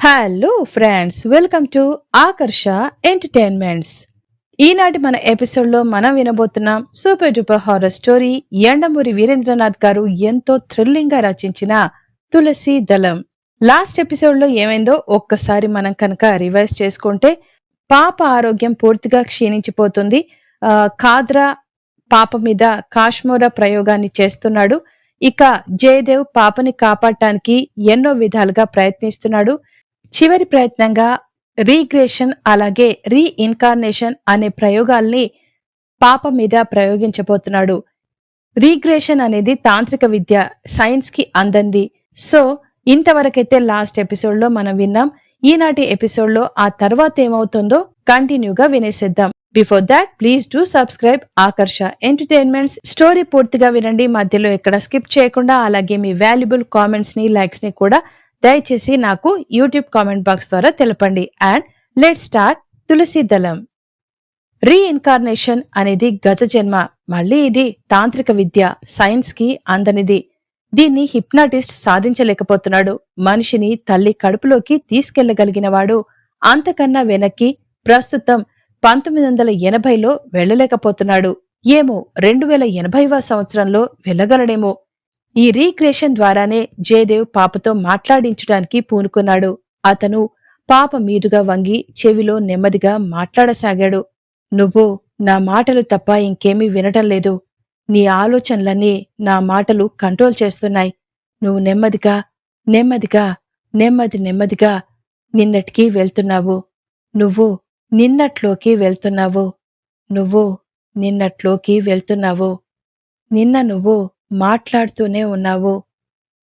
Hello friends welcome to Akarsha entertainments ఈనాటి మన ఎపిసోడ్లో మనం వినబోతున్నాం super duper horror story Yandamoori Veerendranath garu ఎంతో థ్రిల్లింగ్గా రచించిన తులసి దళం. లాస్ట్ ఎపిసోడ్లో ఏమైందో ఒక్కసారి మనం కనుక రివైజ్ చేసుకుంటే పాప ఆరోగ్యం పూర్తిగా క్షీణించిపోతుంది. ఆ, కాద్రా పాప మీద కాశ్మోర ప్రయోగాన్ని చేస్తున్నాడు. ఇక జయదేవ్ పాపని కాపాడటానికి ఎన్నో విధాలుగా ప్రయత్నిస్తున్నాడు. చివరి ప్రయత్నంగా రీగ్రేషన్ అలాగే రీఇన్కార్నేషన్ అనే ప్రయోగాల్ని పాప మీద ప్రయోగించబోతున్నాడు. రీగ్రేషన్ అనేది తాంత్రిక విద్య సైన్స్కి అందంది. సో ఇంతవరకైతే లాస్ట్ ఎపిసోడ్లో మనం విన్నాం ఈనాటి ఎపిసోడ్లో ఆ తర్వాత ఏమవుతుందో కంటిన్యూగా వినేసేద్దాం. Before that please do subscribe Akarsha entertainments. Story పూర్తిగా వినండి మధ్యలో ఎక్కడ స్కిప్ చేయకుండా అలాగే మీ వాల్యుబుల్ కామెంట్స్ని లైక్స్ని కూడా దయచేసి నాకు యూట్యూబ్ కామెంట్ బాక్స్ ద్వారా తెలపండి. అండ్ లెట్ స్టార్ట్ తులసి దళం. రీఇన్కార్నేషన్ అనేది గత జన్మ మళ్ళీ ఇది తాంత్రిక విద్య సైన్స్కి అందనిది. దీన్ని హిప్నాటిస్ట్ సాధించలేకపోతున్నాడు. మనిషిని తల్లి కడుపులోకి తీసుకెళ్ళగలిగినవాడు. అంతకన్నా వెనక్కి ప్రస్తుతం పంతొమ్మిది వందల ఎనభైలో వెళ్ళలేకపోతున్నాడు ఏమో రెండు వేల ఎనభైవ సంవత్సరంలో వెళ్ళగలడేమో. ఈ రీక్రియేషన్ ద్వారానే జయదేవ్ పాపతో మాట్లాడించడానికి పూనుకున్నాడు. అతను పాప మీదుగా వంగి చెవిలో నెమ్మదిగా మాట్లాడసాగాడు. నువ్వు నా మాటలు తప్ప ఇంకేమీ వినటం లేదు. నీ ఆలోచనలన్నీ నా మాటలు కంట్రోల్ చేస్తున్నాయి. నువ్వు నెమ్మదిగా నెమ్మదిగా నెమ్మది నెమ్మదిగా నిన్నటికి వెళ్తున్నావు. నువ్వు నిన్నట్లోకి వెళ్తున్నావు. నువ్వు నిన్నట్లోకి వెళ్తున్నావు. నిన్న నువ్వు మాట్లాడుతూనే ఉన్నావు.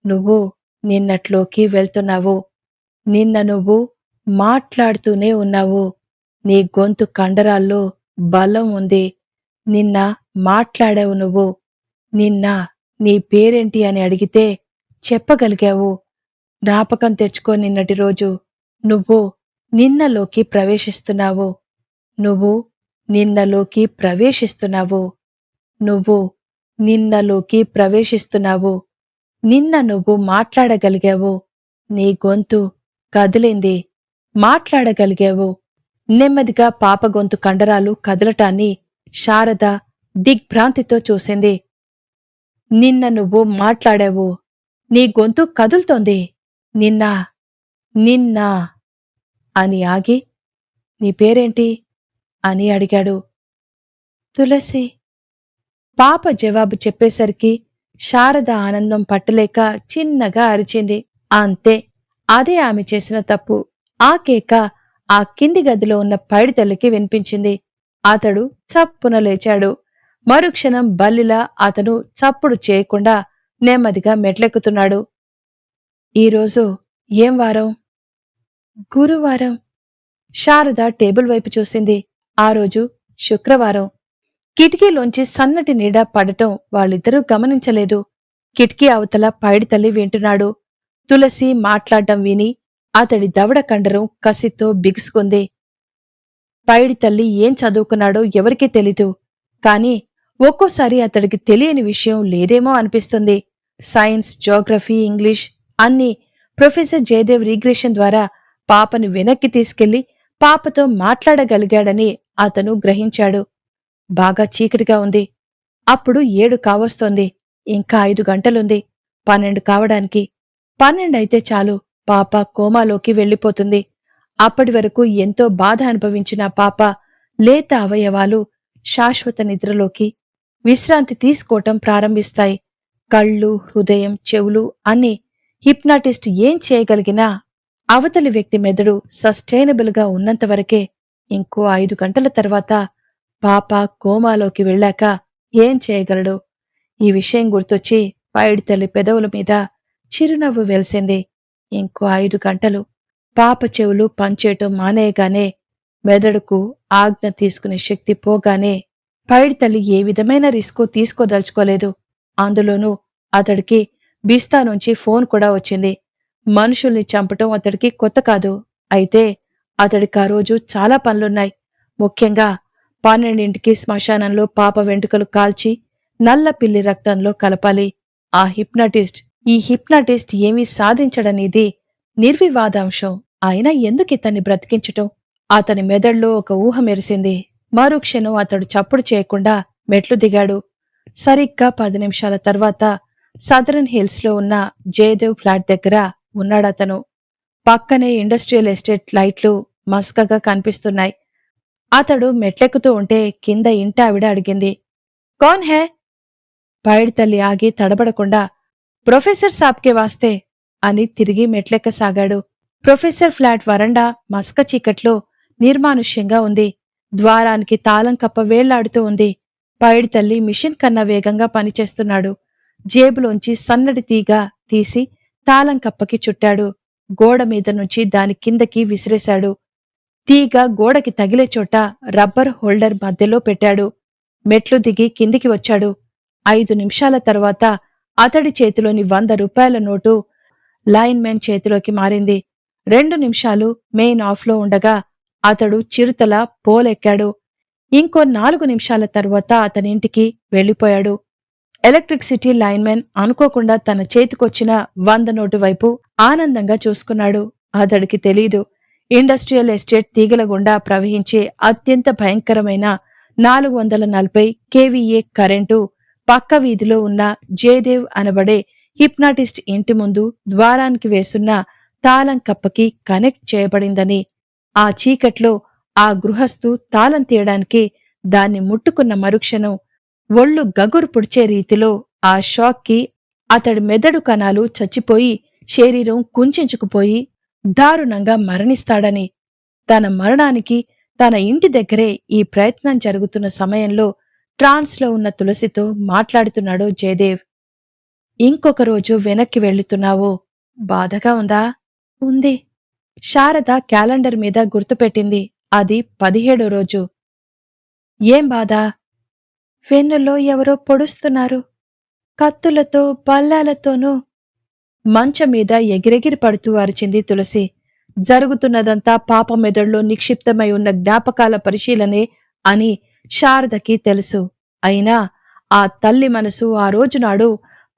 నువ్వు నిన్నట్లోకి వెళ్తున్నావు. నిన్న నువ్వు మాట్లాడుతూనే ఉన్నావు. నీ గొంతు కండరాల్లో బలం ఉంది. నిన్న మాట్లాడావు నువ్వు. నిన్న నీ పేరేంటి అని అడిగితే చెప్పగలిగావు. జ్ఞాపకం తెచ్చుకో నిన్నటి రోజు. నువ్వు నిన్నలోకి ప్రవేశిస్తున్నావు. నువ్వు నిన్నలోకి ప్రవేశిస్తున్నావు. నువ్వు నిన్నలోకి ప్రవేశిస్తున్నావు. నిన్న నువ్వు మాట్లాడగలిగావు. నీ గొంతు కదిలింది. మాట్లాడగలిగావు. నెమ్మదిగా పాప గొంతు కండరాలు కదలటాన్ని శారద దిగ్భ్రాంతితో చూసింది. నిన్న నువ్వు మాట్లాడావు. నీ గొంతు కదులుతోంది. నిన్న నిన్న అని ఆగి నీ పేరేంటి? అని అడిగాడు. తులసి పాప జవాబు చెప్పేసరికి శారద ఆనందం పట్టలేక చిన్నగా అరిచింది. అంతే అదే ఆమె చేసిన తప్పు. ఆ కేక ఆ కింది గదిలో ఉన్న పైడితల్లికి వినిపించింది. అతడు చప్పున లేచాడు. మరుక్షణం బల్లిలా అతను చప్పుడు చేయకుండా నెమ్మదిగా మెట్లెక్కుతున్నాడు. ఈరోజు ఏం వారం? గురువారం. శారద టేబుల్ వైపు చూసింది. ఆ రోజు శుక్రవారం. కిటికీలోంచి సన్నటి నీడ పడటం వాళ్ళిద్దరూ గమనించలేదు. కిటికీ అవతల పైడితల్లి వింటున్నాడు. తులసి మాట్లాడటం విని అతడి దవడ కండరం కసితో బిగుసుకుంది. పైడి తల్లి ఏం చదువుకున్నాడో ఎవరికీ తెలీదు. కాని ఒక్కోసారి అతడికి తెలియని విషయం లేదేమో అనిపిస్తుంది. సైన్స్ జోగ్రఫీ ఇంగ్లీష్ అన్ని ప్రొఫెసర్ జయదేవ్ రీగ్రేషన్ ద్వారా పాపను వెనక్కి తీసుకెళ్ళి పాపతో మాట్లాడగలిగాడని అతను గ్రహించాడు. బాగా చీకటిగా ఉంది. అప్పుడు ఏడు కావస్తోంది. ఇంకా ఐదు గంటలుంది. పన్నెండు కావడానికి. పన్నెండైతే చాలు. పాప కోమాలోకి వెళ్ళిపోతుంది. అప్పటి వరకు ఎంతో బాధ అనుభవించిన పాప లేత అవయవాలు శాశ్వత నిద్రలోకి విశ్రాంతి తీసుకోవటం ప్రారంభిస్తాయి. కళ్ళు హృదయం చెవులు అన్ని హిప్నాటిస్ట్ ఏం చేయగలిగినా అవతలి వ్యక్తి మెదడు సస్టైనబుల్గా ఉన్నంతవరకే ఇంకో ఐదు గంటల తర్వాత పాప కోమాలోకి వెళ్ళాక ఏం చేయగలడు? ఈ విషయం గుర్తొచ్చి పైడి తల్లి పెదవుల మీద చిరునవ్వు వెలిసింది. ఇంకో ఐదు గంటలు పాప చెవులు పంచేయటం మానేయగానే మెదడుకు ఆజ్ఞ తీసుకునే శక్తి పోగానే పైడి తల్లి ఏ విధమైన రిస్క్ తీసుకోదలుచుకోలేదు. అందులోనూ అతడికి బిస్తా నుంచి ఫోన్ కూడా వచ్చింది. మనుషుల్ని చంపటం అతడికి కొత్త కాదు. అయితే అతడికి ఆ రోజు చాలా పనులున్నాయి. ముఖ్యంగా పన్నెండింటికి శ్మశానంలో పాప వెంట్రుకలు కాల్చి నల్ల పిల్లి రక్తంలో కలపాలి. ఆ హిప్నటిస్ట్ ఈ హిప్నటిస్ట్ ఏమీ సాధించడనేది నిర్వివాదాంశం. అయినా ఎందుకు ఇతన్ని బ్రతికించటం? అతని మెదడులో ఒక ఊహ మెరిసింది. మరుక్షణం అతడు చప్పుడు చేయకుండా మెట్లు దిగాడు. సరిగ్గా పది నిమిషాల తర్వాత సదరన్ హిల్స్లో ఉన్న జయదేవ్ ఫ్లాట్ దగ్గర ఉన్నాడతను. పక్కనే ఇండస్ట్రియల్ ఎస్టేట్ లైట్లు మసకగా కనిపిస్తున్నాయి. అతడు మెట్లెక్కుతూ ఉంటే కింద ఇంట ఆవిడ అడిగింది కౌన్ హే? పైడి తల్లి ఆగి తడబడకుండా ప్రొఫెసర్ సాబ్కే వాస్తే అని తిరిగి మెట్లెక్కసాగాడు. ప్రొఫెసర్ ఫ్లాట్ వరండా మసక చీకట్లో నిర్మానుష్యంగా ఉంది. ద్వారానికి తాళం కప్ప వేళ్ళాడుతూ ఉంది. పైడి తల్లి మిషన్ కన్నా వేగంగా పనిచేస్తున్నాడు. జేబులోంచి సన్నడి తీగ తీసి తాళం కప్పకి చుట్టాడు. గోడ మీద నుంచి దాని కిందకి విసిరేశాడు. తీగ గోడకి తగిలే చోట రబ్బర్ హోల్డర్ మధ్యలో పెట్టాడు. మెట్లు దిగి కిందికి వచ్చాడు. ఐదు నిమిషాల తర్వాత అతడి చేతిలోని వంద రూపాయల నోటు లైన్ మ్యాన్ చేతిలోకి మారింది. రెండు నిమిషాలు మెయిన్ ఆఫ్లో ఉండగా అతడు చిరుతల పోలెక్కాడు. ఇంకో నాలుగు నిమిషాల తర్వాత అతనింటికి వెళ్ళిపోయాడు ఎలక్ట్రిసిటీ లైన్మెన్ అనుకోకుండా తన చేతికొచ్చిన వంద నోటు వైపు ఆనందంగా చూసుకున్నాడు. అతడికి తెలీదు. ఇండస్ట్రియల్ ఎస్టేట్ తీగల గుండా ప్రవహించే అత్యంత భయంకరమైన నాలుగు వందల నలభై కేవీఏ కరెంటు పక్క వీధిలో ఉన్న జయదేవ్ అనబడే హిప్నాటిస్ట్ ఇంటి ముందు ద్వారానికి వేసున్న తాళం కప్పకి కనెక్ట్ చేయబడిందని ఆ చీకట్లో ఆ గృహస్థు తాళం తీయడానికి దాన్ని ముట్టుకున్న మరుక్షణం ఒళ్ళు గగురు పుడిచే రీతిలో ఆ షాక్కి అతడి మెదడు కణాలు చచ్చిపోయి శరీరం కుంచుకుపోయి దారుణంగా మరణిస్తాడని తన మరణానికి తన ఇంటి దగ్గరే ఈ ప్రయత్నం జరుగుతున్న సమయంలో ట్రాన్స్లో ఉన్న తులసితో మాట్లాడుతున్నాడు జయదేవ్. ఇంకొక రోజు వెనక్కి వెళ్తున్నావు. బాధగా ఉందా? ఉంది. శారద క్యాలెండర్ మీద గుర్తుపెట్టింది. అది పదిహేడో రోజు. ఏం బాధ? వెన్నులో ఎవరో పొడుస్తున్నారు. కత్తులతో బల్లాలతోనూ మంచం మీద ఎగిరెగిరి పడుతూ అరిచింది తులసి. జరుగుతున్నదంతా పాప మెదడులో నిక్షిప్తమై ఉన్న జ్ఞాపకాల పరిశీలనే అని శారదకి తెలుసు. అయినా ఆ తల్లి మనసు ఆ రోజునాడు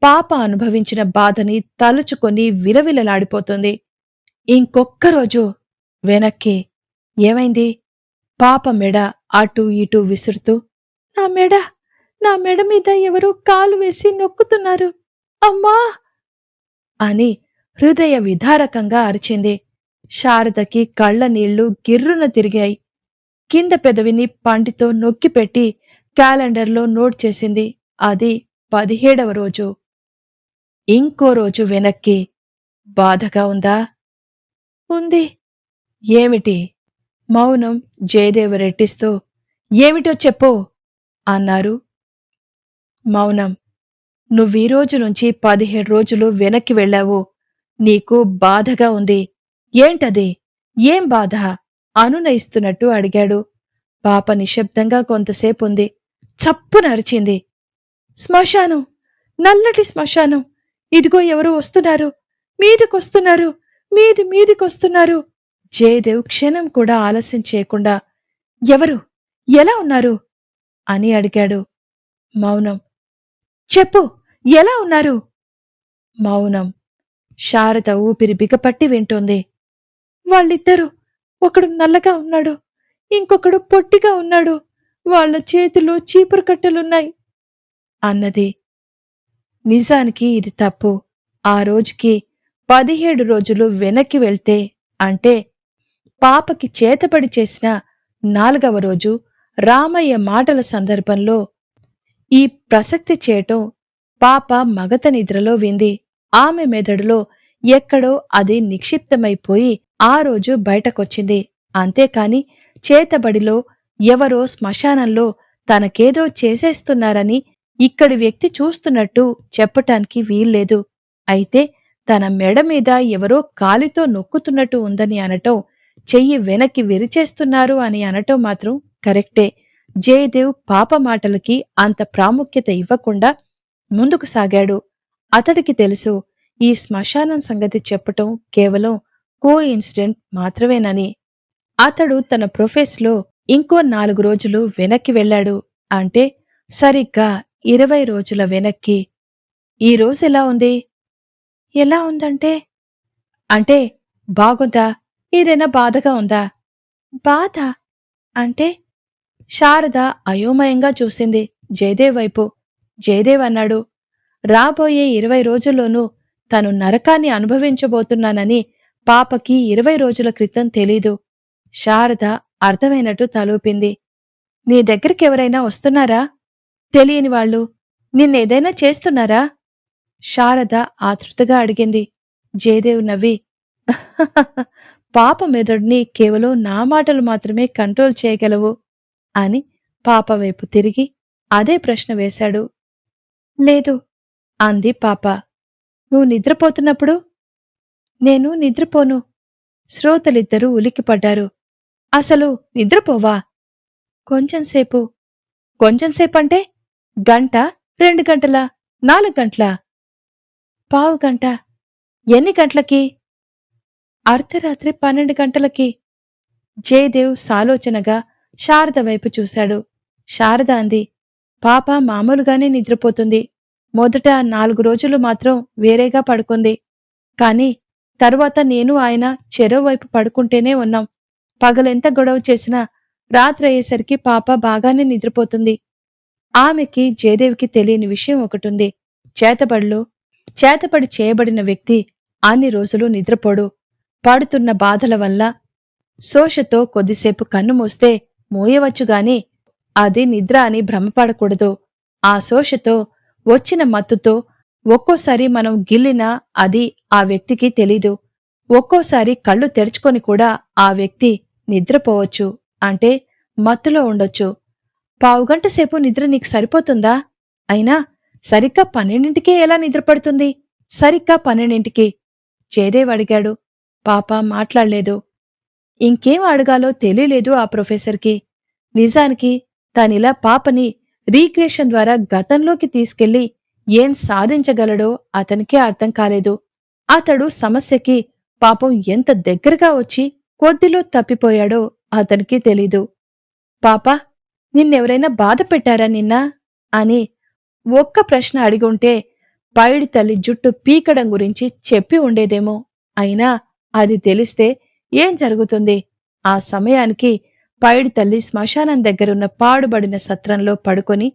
పాప అనుభవించిన బాధని తలుచుకొని విలవిలలాడిపోతుంది. ఇంకొక్క రోజు వెనక్కి. ఏమైంది? పాప మెడ అటూ ఇటూ విసురుతూ నా మెడ నా మెడ మీద ఎవరో కాలు వేసి నొక్కుతున్నారు. అమ్మా! అని హృదయ విధారకంగా అరిచింది. శారదకి కళ్ళ నీళ్ళు గిర్రున తిరిగాయి. కింద పెదవిని పంటితో నొక్కిపెట్టి క్యాలెండర్లో నోట్ చేసింది. అది పదిహేడవ రోజు. ఇంకో రోజు వెనక్కి. బాధగా ఉందా? ఉంది. ఏమిటి? మౌనం జయదేవ రెట్టిస్తూ ఏమిటో చెప్పు అన్నారు. మౌనం. నువ్వీ రోజు నుంచి పదిహేడు రోజులు వెనక్కి వెళ్ళావు. నీకు బాధగా ఉంది. ఏంటది? ఏం బాధ? అనునయిస్తున్నట్టు అడిగాడు. పాప నిశ్శబ్దంగా కొంతసేపు ఉంది చప్పు నరిచింది. శ్మశానం! నల్లటి శ్మశానం! ఇదిగో ఎవరు వస్తున్నారు? మీదికొస్తున్నారు! మీది మీదికొస్తున్నారు! జయదేవ్ క్షణం కూడా ఆలస్యం చేయకుండా ఎవరు? ఎలా ఉన్నారు? అని అడిగాడు. మౌనం! చెప్పు ఎలా ఉన్నారు? మౌనం. శారద ఊపిరి బిగపట్టి వింటోంది. వాళ్ళిద్దరూ ఒకడు నల్లగా ఉన్నాడు ఇంకొకడు పొట్టిగా ఉన్నాడు వాళ్ళ చేతిలో చీపురు కట్టెలున్నాయి అన్నది. నిజానికి ఇది తప్పు. ఆ రోజుకి పదిహేడు రోజులు వెనక్కి వెళ్తే అంటే పాపకి చేతపడి చేసిన నాలుగవ రోజు రామయ్య మాటల సందర్భంలో ఈ ప్రసక్తి చేయటం పాప మగత నిద్రలో వింది. ఆమె మెదడులో ఎక్కడో అది నిక్షిప్తమైపోయి ఆ రోజు బయటకొచ్చింది. అంతేకాని చేతబడిలో ఎవరో శ్మశానంలో తనకేదో చేసేస్తున్నారని ఇక్కడి వ్యక్తి చూస్తున్నట్టు చెప్పటానికి వీల్లేదు. అయితే తన మెడ మీద ఎవరో కాలితో నొక్కుతున్నట్టు ఉందని అనటం చెయ్యి వెనక్కి విరిచేస్తున్నారు అని అనటం మాత్రం కరెక్టే. జయదేవ్ పాప మాటలకి అంత ప్రాముఖ్యత ఇవ్వకుండా ముందుకు సాగాడు. అతడికి తెలుసు ఈ శ్మశానం సంగతి చెప్పటం కేవలం కో ఇన్సిడెంట్ మాత్రమేనని. అతడు తన ప్రొఫెస్లో ఇంకో నాలుగు రోజులు వెనక్కి వెళ్ళాడు. అంటే సరిగ్గా ఇరవై రోజుల వెనక్కి. ఈ రోజు ఎలా ఉంది? ఎలా ఉందంటే? అంటే బాగుందా? ఏదైనా బాధగా ఉందా? బాధ? అంటే శారద అయోమయంగా చూసింది. జయదేవ్ వైపు. జయదేవ్ అన్నాడు రాబోయే ఇరవై రోజుల్లోనూ తను నరకాన్ని అనుభవించబోతున్నానని పాపకి ఇరవై రోజుల క్రితం తెలీదు. శారద అర్థమైనట్టు తలూపింది. నీ దగ్గరికి ఎవరైనా వస్తున్నారా? తెలియని వాళ్ళు. నిన్నేదైనా చేస్తున్నారా? శారద ఆతృతగా అడిగింది. జయదేవ్ నవ్వి పాప మెదడుని కేవలం నా మాటలు మాత్రమే కంట్రోల్ చేయగలవు. అని పాపవైపు తిరిగి అదే ప్రశ్న వేశాడు. లేదు అంది పాప. నువ్వు నిద్రపోతున్నప్పుడు? నేను నిద్రపోను. శ్రోతలిద్దరూ ఉలిక్కిపడ్డారు. అసలు నిద్రపోవా? కొంచెంసేపు కొంచెంసేపంటే గంట రెండు గంటల నాలుగు గంటల? పావు గంట. ఎన్ని గంటలకి? అర్ధరాత్రి పన్నెండు గంటలకి. జయదేవ్ సాలోచనగా శారద వైపు చూశాడు. శారద అంది పాప మామూలుగానే నిద్రపోతుంది. మొదట నాలుగు రోజులు మాత్రం వేరేగా పడుకుంది. కాని తరువాత నేను ఆయన చెరో వైపు పడుకుంటేనే ఉన్నాం. పగలెంత గొడవ చేసినా రాత్రి అయ్యేసరికి పాప బాగానే నిద్రపోతుంది. ఆమెకి జయదేవికి తెలియని విషయం ఒకటుంది. చేతబడిలో చేతబడి చేయబడిన వ్యక్తి అన్ని రోజులు నిద్రపోడు. పడుతున్న బాధల వల్ల శోషతో కొద్దిసేపు కన్ను మూస్తే మూయవచ్చుగాని అది నిద్ర అని భ్రమపడకూడదు. ఆ శోషతో వచ్చిన మత్తుతో ఒక్కోసారి మనం గిల్లినా అది ఆ వ్యక్తికి తెలీదు. ఒక్కోసారి కళ్ళు తెరుచుకొని కూడా ఆ వ్యక్తి నిద్రపోవచ్చు అంటే మత్తులో ఉండొచ్చు. పావుగంట సేపు నిద్ర నీకు సరిపోతుందా? అయినా సరిగ్గా పన్నెండింటికే ఎలా నిద్రపడుతుంది సరిగ్గా పన్నెండింటికి? చేదేవడిగాడు పాప మాట్లాడలేదు. ఇంకేం అడగాలో తెలియలేదు ఆ ప్రొఫెసర్కి. నిజానికి తానిలా పాపని రీక్రియేషన్ ద్వారా గతంలోకి తీసుకెళ్ళి ఏం సాధించగలడో అతనికే అర్థం కాలేదు. అతడు సమస్యకి పాపం ఎంత దగ్గరగా వచ్చి కొద్దిలో తప్పిపోయాడో అతనికి తెలీదు. పాప నిన్నెవరైనా బాధ పెట్టారా నిన్న? అని ఒక్క ప్రశ్న అడిగుంటే పైడి తల్లి జుట్టు పీకడం గురించి చెప్పి ఉండేదేమో. అయినా అది తెలిస్తే ఏం జరుగుతుంది? ఆ సమయానికి పైడి తల్లి శ్మశానం దగ్గరున్న పాడుబడిన సత్రంలో పడుకొని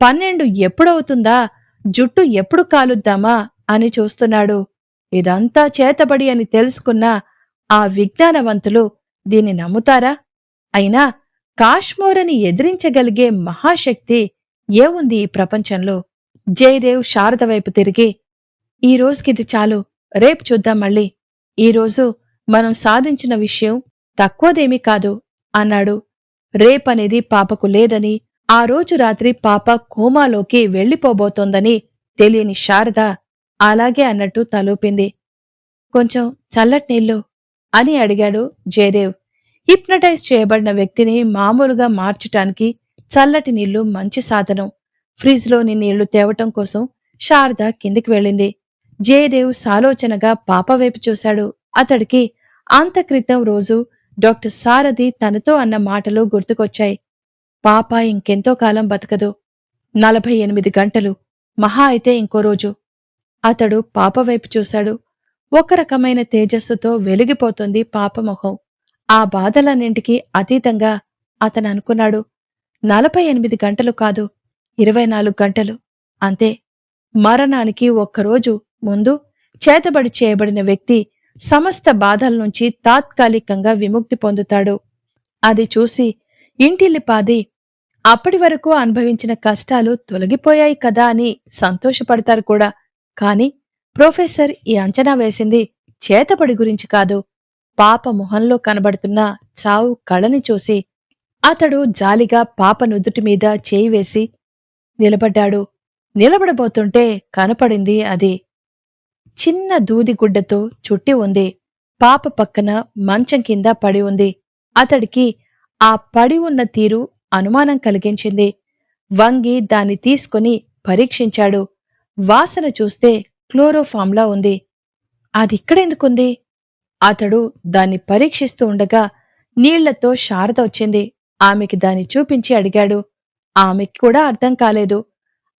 పన్నెండు ఎప్పుడవుతుందా? జుట్టు ఎప్పుడు కాలుద్దామా? అని చూస్తున్నాడు. ఇదంతా చేతబడి అని తెలుసుకున్న ఆ విజ్ఞానవంతులు దీన్ని నమ్ముతారా? అయినా కాశ్మోరని ఎదిరించగలిగే మహాశక్తి ఏముంది ఈ ప్రపంచంలో? జయదేవ్ శారద వైపు తిరిగి ఈ రోజుకిది చాలు రేపు చూద్దాం మళ్ళీ. ఈరోజు మనం సాధించిన విషయం తక్కువదేమీ కాదు అన్నాడు. రేపనేది పాపకు లేదని ఆ రోజు రాత్రి పాప కోమాలోకి వెళ్ళిపోబోతోందని తెలియని శారద అలాగే అన్నట్టు తలూపింది. కొంచెం చల్లటి నీళ్ళు అని అడిగాడు జయదేవ్. హిప్నటైజ్ చేయబడిన వ్యక్తిని మామూలుగా మార్చటానికి చల్లటి నీళ్ళు మంచి సాధనం. ఫ్రిజ్లోని నీళ్ళు తేవటం కోసం శారద కిందికి వెళ్ళింది. జయదేవ్ సాలోచనగా పాప వైపు చూశాడు. అతడికి అంతక్రితం రోజు డాక్టర్ సారథి తనతో అన్న మాటలు గుర్తుకొచ్చాయి. పాప ఇంకెంతో కాలం బతకదు. నలభై ఎనిమిది గంటలు. మహా అయితే ఇంకో రోజు. అతడు పాప వైపు చూశాడు. ఒక రకమైన తేజస్సుతో వెలిగిపోతుంది పాప మొహం. ఆ బాధలన్నింటికీ అతీతంగా అతను అనుకున్నాడు. నలభై ఎనిమిది గంటలు కాదు ఇరవై నాలుగు గంటలు. అంతే. మరణానికి ఒక్కరోజు ముందు చేతబడి చేయబడిన వ్యక్తి సమస్త బాధల నుంచి తాత్కాలికంగా విముక్తి పొందుతాడు. అది చూసి ఇంటిల్లిపాది అప్పటి వరకు అనుభవించిన కష్టాలు తొలగిపోయాయి కదా అని సంతోషపడతారు కూడా. కాని ప్రొఫెసర్ ఈ అంచనా వేసింది చేతపడి గురించి కాదు. పాప మొహంలో కనబడుతున్న చావు కళని చూసి అతడు జాలిగా పాప నుదుటి మీద చేయి వేసి నిలబడ్డాడు. నిలబడబోతుంటే కనపడింది అది చిన్న దూదిగుడ్డతో చుట్టి ఉంది. పాప పక్కన మంచం కింద పడి ఉంది. అతడికి ఆ పడి ఉన్న తీరు అనుమానం కలిగించింది. వంగి దాన్ని తీసుకుని పరీక్షించాడు. వాసన చూస్తే క్లోరోఫామ్లా ఉంది. అదిక్కడెందుకుంది అతడు దాన్ని పరీక్షిస్తూ ఉండగా నీళ్ళతో శారద వచ్చింది. ఆమెకి దాన్ని చూపించి అడిగాడు. ఆమెకి కూడా అర్థం కాలేదు.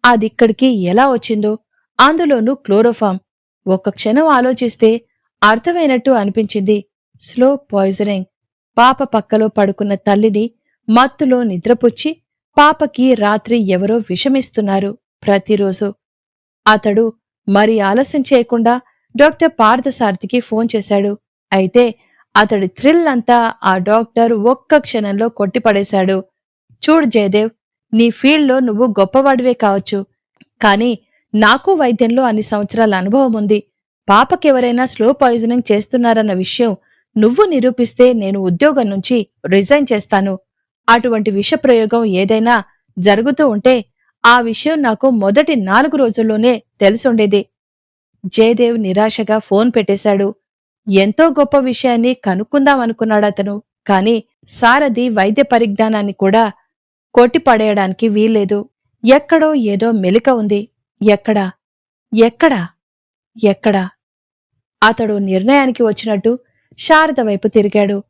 అదిక్కడికి ఎలా వచ్చిందో? అందులోనూ క్లోరోఫామ్ ఒక్క క్షణం ఆలోచిస్తే అర్థమైనట్టు అనిపించింది స్లో పాయిజనింగ్. పాప పక్కలో పడుకున్న తల్లిని మత్తులో నిద్రపుచ్చి పాపకి రాత్రి ఎవరో విషమిస్తున్నారు ప్రతిరోజు. అతడు మరి ఆలస్యం చేయకుండా డాక్టర్ పార్థసారథికి ఫోన్ చేశాడు. అయితే అతడి థ్రిల్ అంతా ఆ డాక్టర్ ఒక్క క్షణంలో కొట్టిపడేశాడు. చూడు జయదేవ్ నీ ఫీల్డ్లో నువ్వు గొప్పవాడివే కావచ్చు. కానీ నాకు వైద్యంలో అన్ని సంవత్సరాల అనుభవం ఉంది. పాపకెవరైనా స్లో పాయిజనింగ్ చేస్తున్నారన్న విషయం నువ్వు నిరూపిస్తే నేను ఉద్యోగం నుంచి రిజైన్ చేస్తాను. అటువంటి విషప్రయోగం ఏదైనా జరుగుతూ ఉంటే ఆ విషయం నాకు మొదటి నాలుగు రోజుల్లోనే తెలిసుండేది. జయదేవ్ నిరాశగా ఫోన్ పెట్టేశాడు. ఎంతో గొప్ప విషయాన్ని కనుక్కుందామనుకున్నాడతను కాని సారథి వైద్య పరిజ్ఞానాన్ని కూడా కొట్టిపడేయడానికి వీల్లేదు. ఎక్కడో ఏదో మెలిక ఉంది. ఎక్కడా? ఎక్కడా? ఎక్కడా? అతడు నిర్ణయానికి వచ్చినట్టు శారద వైపు తిరిగాడు.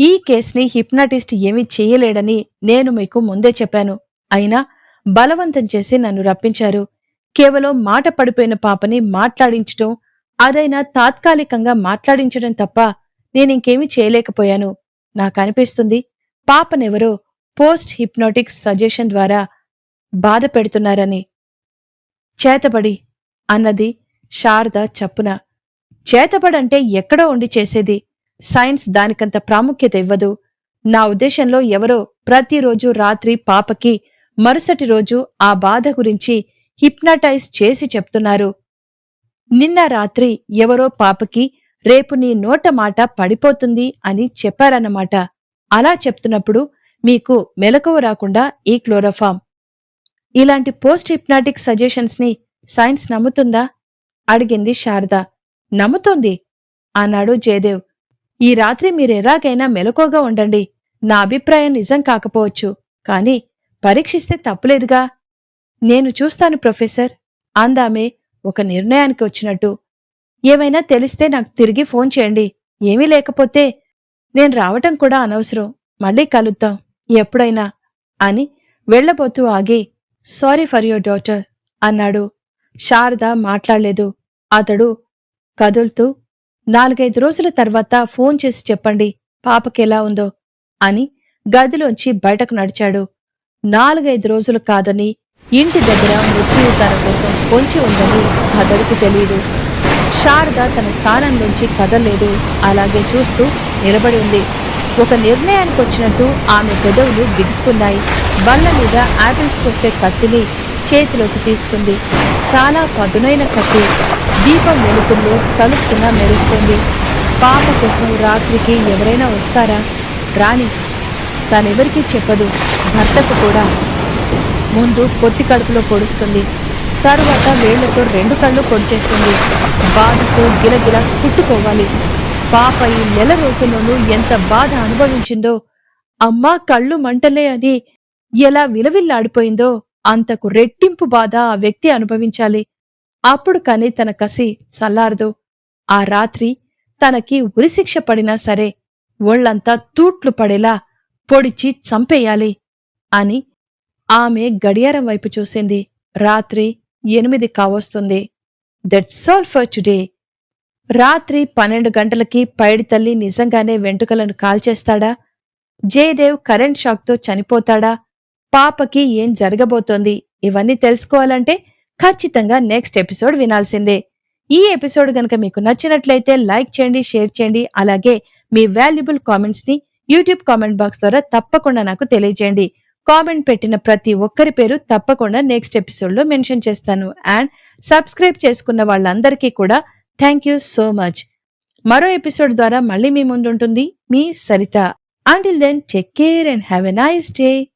ఈ కేసుని హిప్నటిస్ట్ ఏమీ చేయలేడని నేను మీకు ముందే చెప్పాను. అయినా బలవంతం చేసి నన్ను రప్పించారు. కేవలం మాట పడిపోయిన పాపని మాట్లాడించటం అదైనా తాత్కాలికంగా మాట్లాడించడం తప్ప నేనింకేమీ చేయలేకపోయాను. నాకనిపిస్తుంది పాపనెవరో పోస్ట్ హిప్నోటిక్స్ సజెషన్ ద్వారా బాధ పెడుతున్నారని. చేతబడి అన్నది శారద చప్పున. చేతబడంటే ఎక్కడో ఉండి చేసేది. సైన్స్ దానికంత ప్రాముఖ్యత ఇవ్వదు. నా ఉద్దేశంలో ఎవరో ప్రతిరోజు రాత్రి పాపకి మరుసటి రోజు ఆ బాధ గురించి హిప్నటైజ్ చేసి చెప్తున్నారు. నిన్న రాత్రి ఎవరో పాపకి రేపు నీ నోట మాట పడిపోతుంది అని చెప్పారన్నమాట. అలా చెప్తున్నప్పుడు మీకు మెలకువ రాకుండా ఈ క్లోరోఫామ్ ఇలాంటి పోస్ట్ హిప్నాటిక్ సజెషన్స్ని సైన్స్ నమ్ముతుందా? అడిగింది శారద. నమ్ముతోంది అన్నాడు జయదేవ్. ఈ రాత్రి మీరెలాగైనా మెలకువగా ఉండండి. నా అభిప్రాయం నిజం కాకపోవచ్చు కాని పరీక్షిస్తే తప్పులేదుగా. నేను చూస్తాను ప్రొఫెసర్ అందామే ఒక నిర్ణయానికి వచ్చినట్టు. ఏమైనా తెలిస్తే నాకు తిరిగి ఫోన్ చేయండి. ఏమీ లేకపోతే నేను రావటం కూడా అనవసరం. మళ్ళీ కలుద్దాం ఎప్పుడైనా అని వెళ్ళబోతూ ఆగి సారీ ఫర్ యువర్ డాటర్ అన్నాడు. శారద మాట్లాడలేదు. అతడు కదులుతూ నాలుగైదు రోజుల తర్వాత ఫోన్ చేసి చెప్పండి పాపకెలా ఉందో అని గదిలోంచి బయటకు నడిచాడు. నాలుగైదు రోజులు కాదని ఇంటి దగ్గర మృత్యువు తన కోసం పొంచి ఉందని అతడికి తెలియదు. శారద తన స్థానం నుంచి కదలలేదు. అలాగే చూస్తూ నిలబడి ఉంది. ఒక నిర్ణయానికి వచ్చినట్టు ఆమె పెదవులు బిగుసుకున్నాయి బల్ల మీద యాపిల్స్ కోసే కత్తిని చేతిలోకి తీసుకుంది. చాలా పదునైన కత్తి. దీపం వెలుతుల్లో తలుపుకున్నా మెరుస్తుంది. పాప కోసం రాత్రికి ఎవరైనా వస్తారా? రాని తానెవరికీ చెప్పదు. భర్తకు కూడా. ముందు పొత్తి కడుపులో పొడుస్తుంది. తరువాత వేళ్ళతో రెండు కళ్ళు పొడిచేస్తుంది. బాధతో గిలగిల కుట్టుకోవాలి. పాప ఈ నెల రోజుల్లోనూ ఎంత బాధ అనుభవించిందో అమ్మా కళ్ళు మంటలే అని ఎలా విలవిల్లాడిపోయిందో అంతకు రెట్టింపు బాధ ఆ వ్యక్తి అనుభవించాలి. అప్పుడు కాని తన కసి చల్లారదు. ఆ రాత్రి తనకి ఉరిశిక్ష పడినా సరే ఒళ్ళంతా తూట్లు పడేలా పొడిచి చంపేయాలి అని ఆమె గడియారం వైపు చూసింది. రాత్రి ఎనిమిది కావస్తుంది. దట్స్ ఆల్ ఫర్ టుడే రాత్రి పన్నెండు గంటలకి పైడి తల్లి నిజంగానే వెంట్రుకలను కాల్చేస్తాడా? జయదేవ్ కరెంట్ షాక్తో చనిపోతాడా? పాపకి ఏం జరగబోతోంది? ఇవన్నీ తెలుసుకోవాలంటే ఖచ్చితంగా నెక్స్ట్ ఎపిసోడ్ వినాల్సిందే. ఈ ఎపిసోడ్ గనక మీకు నచ్చినట్లయితే లైక్ చేయండి షేర్ చేయండి అలాగే మీ వాల్యుబుల్ కామెంట్స్ని యూట్యూబ్ కామెంట్ బాక్స్ ద్వారా తప్పకుండా నాకు తెలియజేయండి. కామెంట్ పెట్టిన ప్రతి ఒక్కరి పేరు తప్పకుండా నెక్స్ట్ ఎపిసోడ్లో మెన్షన్ చేస్తాను. అండ్ సబ్స్క్రైబ్ చేసుకున్న వాళ్ళందరికీ కూడా థ్యాంక్ యూ సో మచ్ మరో ఎపిసోడ్ ద్వారా మళ్ళీ మీ ముందుంటుంది మీ Saritha. Until then take care and have a nice day